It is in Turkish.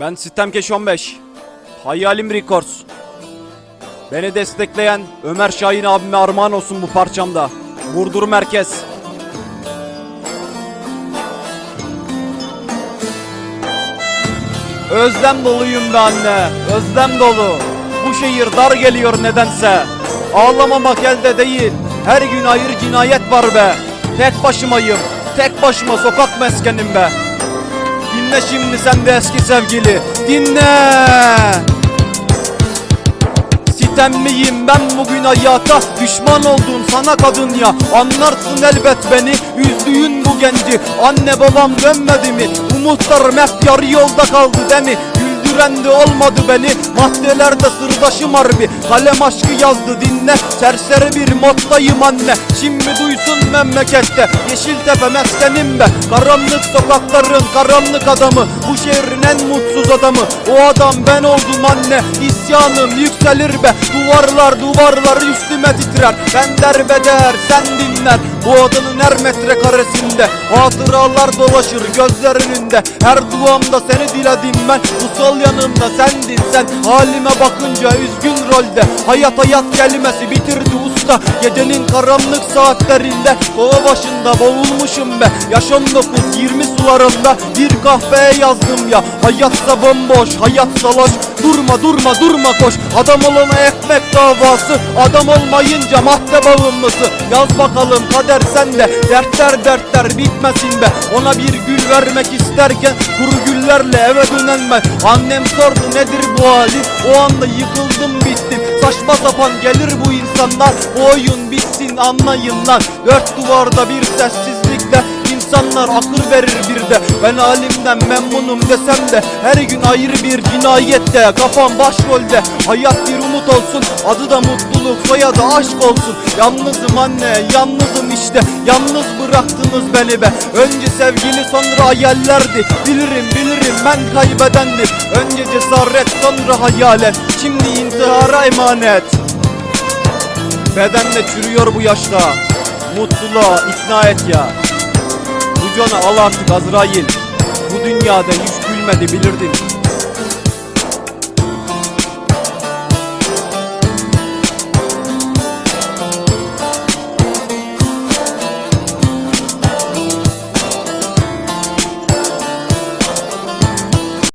Ben Sistemkeş 15. Hayalim Records. Beni destekleyen Ömer Şahin abime armağan olsun bu parçamda. Burdur Merkez. Özlem doluyum be anne. Özlem dolu. Bu şehir dar geliyor nedense. Ağlamamak elde değil. Her gün ayrı cinayet var be. Tek başımayım. Tek başıma sokak meskenim be. Dinle şimdi sen de eski sevgili. Dinle. Sitemliyim ben bugün hayata? Düşman oldum sana kadın ya. Anlarsın elbet beni. Üzdüğün bu genci. Anne babam dönmedi mi? Umutlarım hep yarı yolda kaldı değil de olmadı beni. Maddelerde sırdaşım harbi. Kalem aşkı yazdı dinle. Serseri bir moddayım anne. Şimdi duysun memlekette. Yeşiltepe meskenim be. Karanlık sokakların karanlık adamı. Bu şehrin en mutsuz adamı. O adam ben oldum anne İsyanım yükselir be. Duvarlar duvarlar üstüme titrer. Ben derbeder sen dinler Bu odanın her metrekaresinde Hatıralar dolaşır gözler önünde. Her duamda seni diledim ben Bu sol yanımda sendin sen Halime bakınca üzgün rolde. Hayat hayat kelimesi bitirdi usta. Gecenin karanlık saatlerinde Kova başında boğulmuşum be. Yaş 19 20 sularında Bir kahveye yazdım ya. Hayatsa bomboş hayat saloş Durma durma durma koş. Adam olana ekmek davası. Adam olmayınca madde bağımlısı. Yaz bakalım kader sende. Dertler dertler bitmesin be. Ona bir gül vermek isterken Kuru güllerle eve dönen ben. Annem sordu nedir bu halin O anda yıkıldım bittim. Saçma sapan gelir bu insanlar. Bu oyun bitsin anlayın lan. Dört duvarda bir sessizlikle İnsanlar akıl verir bir de. Ben halimden memnunum desem de Her gün ayrı bir cinayette Kafam başrolde. Hayat bir umut olsun. Adı da mutluluk soyadı aşk olsun. Yalnızım anne yalnızım işte. Yalnız bıraktınız beni be. Önce sevgili sonra hayallerdi. Bilirim bilirim ben kaybedendim. Önce cesaret sonra hayalet. Şimdi intihara emanet. Bedenle çürüyor bu yaşta. Mutluluğa ikna et ya. Bu canı al artık Azrail. Bu dünyada hiç gülmedi bilirdin